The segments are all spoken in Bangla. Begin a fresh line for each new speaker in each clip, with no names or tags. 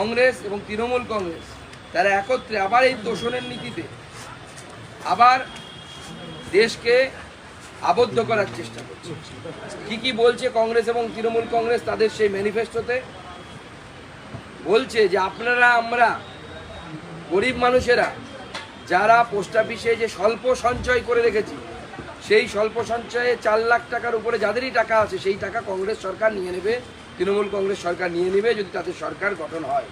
কংগ্রেস এবং তৃণমূল কংগ্রেস, তারা একত্রে আবার এই তোষণের নীতিতে আবার দেশকে আবদ্ধ করার চেষ্টা করছে। কি কি বলছে কংগ্রেস এবং তৃণমূল কংগ্রেস তাদের সেই ম্যানিফেস্টোতে? বলছে যে আপনারা, আমরা গরিব মানুষেরা যারা পোস্ট অফিসে যে স্বল্প সঞ্চয় করে রেখেছি, সেই স্বল্প সঞ্চয়ে চার লাখ টাকার উপরে যাদেরই টাকা আছে, সেই টাকা কংগ্রেস সরকার নিয়ে নেবে। তৃণমূল কংগ্রেস সরকার নিয়ে নেবে যদি তাদের সরকার গঠন হয়।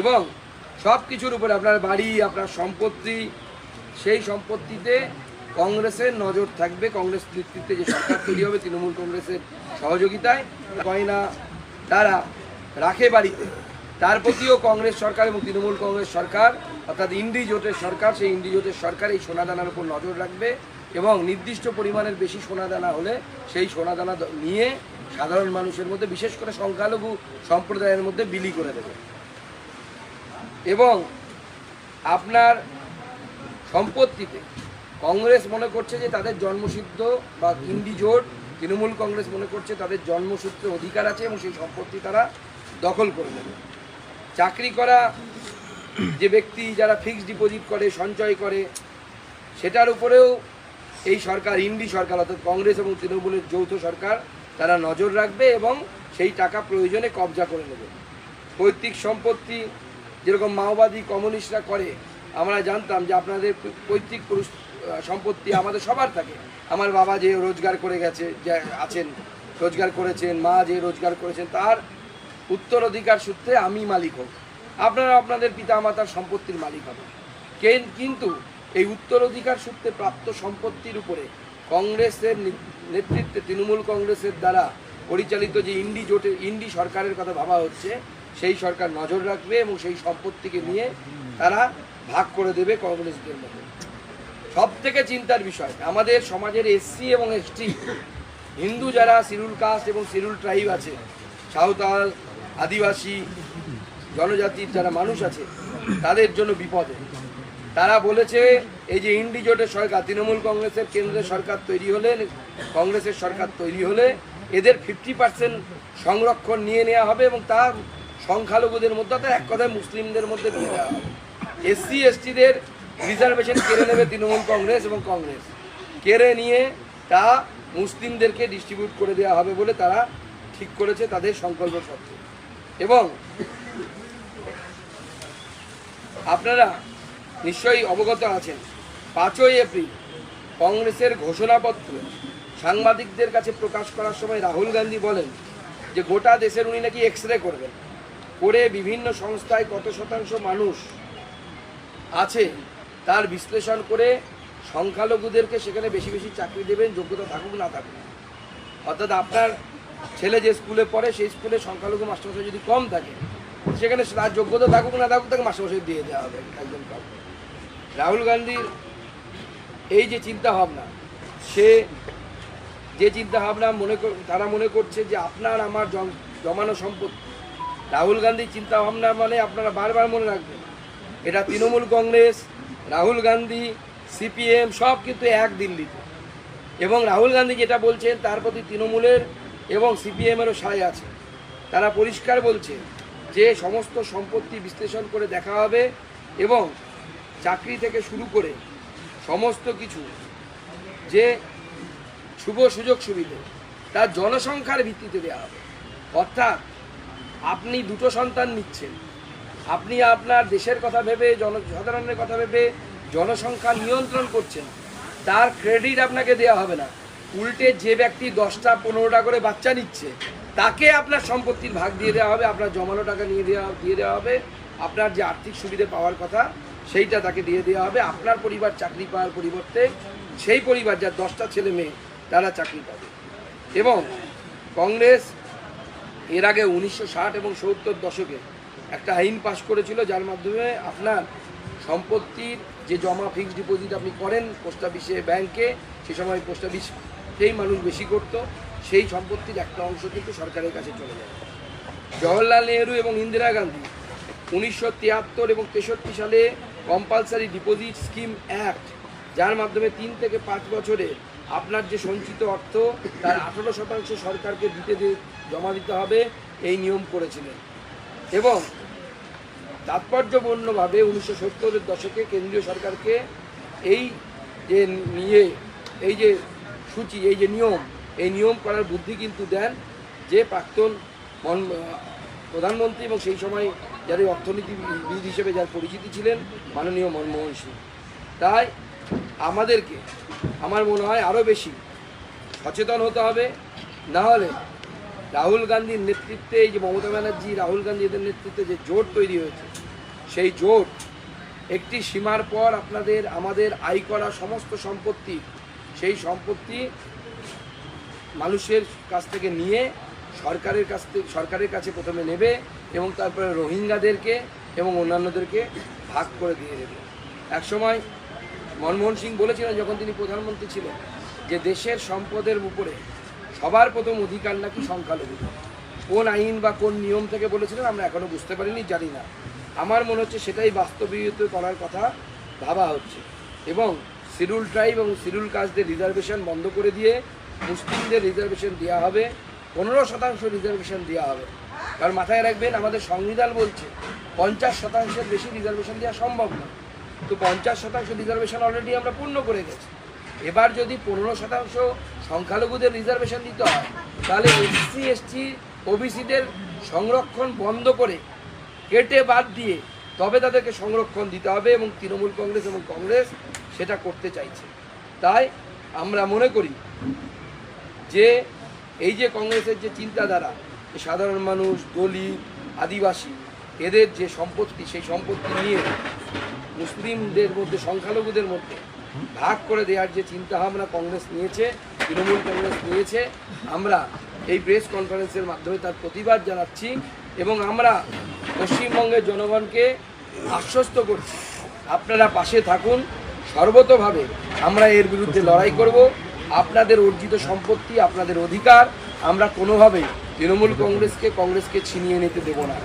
এবং সব কিছুর উপরে আপনার বাড়ি, আপনার সম্পত্তি, সেই সম্পত্তিতে কংগ্রেসের নজর থাকবে। কংগ্রেস নেতৃত্বে যে সরকার তৈরি হবে তৃণমূল কংগ্রেসের সহযোগিতায়। গয়না তারা রাখে বাড়িতে। তার প্রতিও কংগ্রেস সরকার এবং তৃণমূল কংগ্রেস সরকার, অর্থাৎ ইন্ডি জোটের সরকার, সেই ইন্ডি জোটের সরকার এই সোনাদানার উপর নজর রাখবে। এবং নির্দিষ্ট পরিমাণের বেশি সোনাদানা হলে সেই সোনাদানা নিয়ে সাধারণ মানুষের মধ্যে, বিশেষ করে সংখ্যালঘু সম্প্রদায়ের মধ্যে বিলি করে দেবে। এবং আপনার সম্পত্তিতে কংগ্রেস মনে করছে যে তাদের জন্মসিদ্ধ বা ইন্ডি জোট, তৃণমূল কংগ্রেস মনে করছে তাদের জন্মসূত্রে অধিকার আছে এবং সেই সম্পত্তি তারা দখল করে নেবে। চাকরি করা যে ব্যক্তি যারা ফিক্সড ডিপোজিট করে, সঞ্চয় করে, সেটার উপরেও এই সরকার, ইন্ডি সরকার, অর্থাৎ কংগ্রেস এবং তৃণমূলের যৌথ সরকার, তারা নজর রাখবে এবং সেই টাকা প্রয়োজনে কবজা করে নেবে। পৈতৃক সম্পত্তি, যেরকম মাওবাদী কমিউনিস্টরা করে, আমরা জানতাম যে আপনাদের পৈতৃক পুরুষ সম্পত্তি আমাদের সবার থাকে। আমার বাবা যে রোজগার করে গেছে, যে আছেন, রোজগার করেছেন, মা যে রোজগার করেছেন, তার উত্তরাধিকার সূত্রে আমি মালিক হোক আপনারা আপনাদের পিতামাতার সম্পত্তির মালিক হবেন। কেন- কিন্তু এই উত্তরাধিকার সূত্রে প্রাপ্ত সম্পত্তির উপরে কংগ্রেসের নেতৃত্বে তৃণমূল কংগ্রেসের দ্বারা পরিচালিত যে ইন্ডি জোটের ইন্ডি সরকারের কথা ভাবা হচ্ছে, সেই সরকার নজর রাখবে এবং সেই সম্পত্তিকে নিয়ে তারা ভাগ করে দেবে কংগ্রেসদের মধ্যে। সব থেকে চিন্তার বিষয়, আমাদের সমাজের এসসি এবং এসটি হিন্দু যারা শিরুল কাস্ট এবং শিরুল ট্রাইব আছে, সাঁওতাল, আদিবাসী, জনজাতির যারা মানুষ আছে, তাদের জন্য বিপদে। তারা বলেছে, এই যে ইন্ডিজোটের সরকার, তৃণমূল কংগ্রেসের কেন্দ্রের সরকার তৈরি হলে, কংগ্রেসের সরকার তৈরি হলে এদের ফিফটি পার্সেন্ট সংরক্ষণ নিয়ে নেওয়া হবে এবং তার সংখ্যালঘুদের মধ্যে অর্থাৎ এক কথায় মুসলিমদের মধ্যে দিয়ে দেওয়া হবে। এসসি, এসটিদের রিজার্ভেশন কেড়ে নেবে তৃণমূল কংগ্রেস এবং কংগ্রেস। কেড়ে নিয়ে তা মুসলিমদেরকে ডিস্ট্রিবিউট করে দেওয়া হবে বলে তারা ঠিক করেছে তাদের সংকল্প সত্ত্বে এবং আপনারা নিশ্চয়ই অবগত আছেন। পাঁচই এপ্রিল, কংগ্রেসের ঘোষণাপত্র। সাংবাদিকদের কাছে প্রকাশ করার সময় রাহুল গান্ধী বলেন যে, গোটা দেশের উনি নাকি এক্স রে করবেন। করে বিভিন্ন সংস্থায় কত শতাংশ মানুষ আছে তার বিশ্লেষণ করে সংখ্যালঘুদেরকে সেখানে বেশি বেশি চাকরি দেবেন, যোগ্যতা থাকুক, না থাকুক। অর্থাৎ আপনার ছেলে যে স্কুলে পড়ে, সেই স্কুলে সংখ্যালঘু মাস্টারমশাই যদি কম থাকে, সেখানে তার যোগ্যতা থাকুক, না থাকুক, তাকে মাস্টারমশাই দিয়ে দেওয়া হবে। একজন কম রাহুল গান্ধীর এই যে চিন্তা ভাবনা সে যে চিন্তা ভাবনা মনে তারা মনে করছে যে আপনার আমার জমানো সম্পত্তি রাহুল গান্ধীর চিন্তা ভাবনা মানে আপনারা বারবার মনে রাখবেন, এটা তৃণমূল কংগ্রেস, রাহুল গান্ধী, সিপিএম, সব কিন্তু এক দিল্লিতে। এবং রাহুল গান্ধী যেটা বলছেন, তার প্রতি তৃণমূলের এবং সিপিএমেরও সায় আছে। তারা পরিষ্কার বলছে যে সমস্ত সম্পত্তি বিশ্লেষণ করে দেখা হবে এবং চাকরি থেকে শুরু করে সমস্ত কিছু যে শুভ সুযোগ সুবিধে তার জনসংখ্যার ভিত্তিতে দেওয়া হবে। অর্থাৎ আপনি দুটো সন্তান নিচ্ছেন। আপনি আপনার দেশের কথা ভেবে জনসাধারণের কথা ভেবে জনসংখ্যা নিয়ন্ত্রণ করছেন, তার ক্রেডিট আপনাকে দেওয়া হবে না। উল্টে যে ব্যক্তি দশটা, পনেরোটা করে বাচ্চা নিচ্ছে, তাকে আপনার সম্পত্তির ভাগ দিয়ে দেওয়া হবে, আপনার জমানো টাকা নিয়ে দেওয়া দিয়ে দেওয়া হবে। আপনার যে আর্থিক সুবিধে পাওয়ার কথা সেইটা তাকে দিয়ে দেওয়া হবে। আপনার পরিবার চাকরি পাওয়ার পরিবর্তে সেই পরিবার যার দশটা ছেলে মেয়ে, তারা চাকরি পাবে। এবং কংগ্রেস এর আগে উনিশশো ষাট এবং সত্তর দশকে একটা আইন পাশ করেছিল, যার মাধ্যমে আপনার সম্পত্তির যে জমা ফিক্সড ডিপোজিট আপনি করেন পোস্ট অফিসে ব্যাংকে সে সময় পোস্ট অফিস সেই মানুষ বেশি করত, সেই সম্পত্তির একটা অংশ কিন্তু সরকারের কাছে চলে যায়। জওহরলাল নেহরু এবং ইন্দিরা গান্ধী উনিশশো তিয়াত্তর এবং তেষট্টি সালে কম্পালসারি ডিপোজিট স্কিম অ্যাক্ট, যার মাধ্যমে তিন থেকে পাঁচ বছরে আপনার যে সঞ্চিত অর্থ, তার আঠেরো শতাংশ সরকারকে দিতে জমা দিতে হবে, এই নিয়ম করেছিলেন। এবং তাৎপর্যপূর্ণভাবে উনিশশো সত্তরের দশকে কেন্দ্রীয় সরকারকে এই যে নিয়ে, এই যে সূচি, এই যে নিয়ম, এই নিয়ম করার বুদ্ধি কিন্তু দেন যে প্রাক্তন প্রধানমন্ত্রী এবং সেই সময় যার এই অর্থনীতিবিদ হিসেবে যার পরিচিতি ছিলেন মাননীয় মনমোহন সিং। তাই আমাদেরকে, আমার মনে হয় আরও বেশি সচেতন হতে হবে। না হলে রাহুল গান্ধীর নেতৃত্বে এই যে মমতা ব্যানার্জি, রাহুল গান্ধী এদের নেতৃত্বে যে জোট তৈরি হয়েছে, সেই জোট একটি সীমার পর আপনাদের, আমাদের আয় করা সমস্ত সম্পত্তি, সেই সম্পত্তি মানুষের কাছ থেকে নিয়ে সরকারের কাছ থেকে, সরকারের কাছে প্রথমে নেবে। এবং তারপরে রোহিঙ্গাদেরকে এবং অন্যান্যদেরকে ভাগ করে দিয়ে দেবে। একসময় মনমোহন সিং বলেছিলেন, যখন তিনি প্রধানমন্ত্রী ছিলেন, যে দেশের সম্পদের উপরে সবার প্রথম অধিকার নাকি সংখ্যালঘু। কোন আইন বা কোন নিয়ম থেকে বলেছিলেন আমরা এখনও বুঝতে পারিনি, জানি না। আমার মনে হচ্ছে সেটাই বাস্তবায়িত করার কথা ভাবা হচ্ছে। এবং শিডিউল ট্রাইব এবং শিডিউল কাস্টদের রিজার্ভেশন বন্ধ করে দিয়ে মুসলিমদের রিজার্ভেশন দেওয়া হবে, পনেরো শতাংশ রিজার্ভেশন দেওয়া হবে। কারণ মাথায় রাখবেন, আমাদের সংবিধান বলছে, পঞ্চাশ শতাংশের বেশি রিজার্ভেশন দেওয়া সম্ভব না। তো পঞ্চাশ শতাংশ রিজার্ভেশন অলরেডি আমরা পূর্ণ করে গেছি। এবার যদি পনেরো শতাংশ সংখ্যালঘুদের রিজার্ভেশন দিতে হয়, তাহলে এসসি এসটি ওবিসিদের সংরক্ষণ বন্ধ করে কেটে বাদ দিয়ে তবে তাদেরকে সংরক্ষণ দিতে হবে এবং তৃণমূল কংগ্রেস এবং কংগ্রেস সেটা করতে চাইছে। তাই আমরা মনে করি যে, এই যে কংগ্রেসের যে চিন্তাধারা সাধারণ মানুষ, দলিত, আদিবাসী, এদের যে সম্পত্তি, সেই সম্পত্তি নিয়ে মুসলিমদের মধ্যে, সংখ্যালঘুদের মধ্যে ভাগ করে দেওয়ার যে চিন্তাভাবনা কংগ্রেস নিয়েছে, তৃণমূল কংগ্রেস নিয়েছে, আমরা এই প্রেস কনফারেন্সের মাধ্যমে তার প্রতিবাদ জানাচ্ছি এবং আমরা পশ্চিমবঙ্গের জনগণকে আশ্বস্ত করছি। আপনারা পাশে থাকুন। সর্বতভাবে আমরা এর বিরুদ্ধে লড়াই করব। আপনাদের অর্জিত সম্পত্তি, আপনাদের অধিকার, আমরা কোনোভাবেই তৃণমূল কংগ্রেসকে কংগ্রেসকে ছিনিয়ে নিতে দেব না।